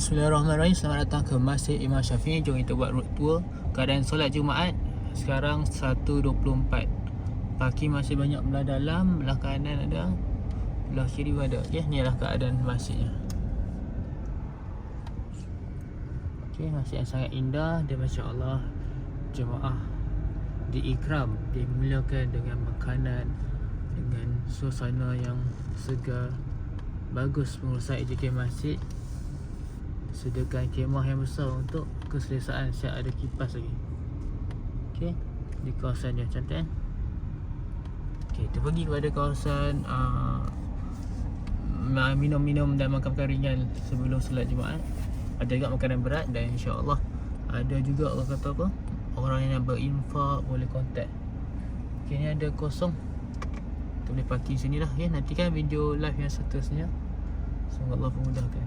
Bismillahirrahmanirrahim. Selamat datang ke Masjid Imam Syafi'i. Jom kita buat road tour. Keadaan solat Jumaat. Sekarang 1.24 Parking masih banyak belah dalam. Belah kanan ada. Belah kiri ada. Okay, ni adalah keadaan masjidnya. Okay, masjid yang sangat indah. Dan Masya Allah Jemaah Diikram Dimulakan dengan makanan Dengan suasana yang segar. Bagus pengurusan AJK Masjid Sediakan kemah yang besar untuk keselesaan Siap ada kipas lagi. Okay Di kawasan yang cantik kan Okay kita pergi kepada kawasan uh, Minum-minum dan makan-makan ringan Sebelum solat Jumaat. Ada juga makanan berat Dan insyaAllah Ada juga orang kata apa? Orang yang berinfak Boleh contact Okay ni ada kosong. Kita boleh parking sini lah ya. Nantikan video live yang seterusnya. Semoga Allah memudahkan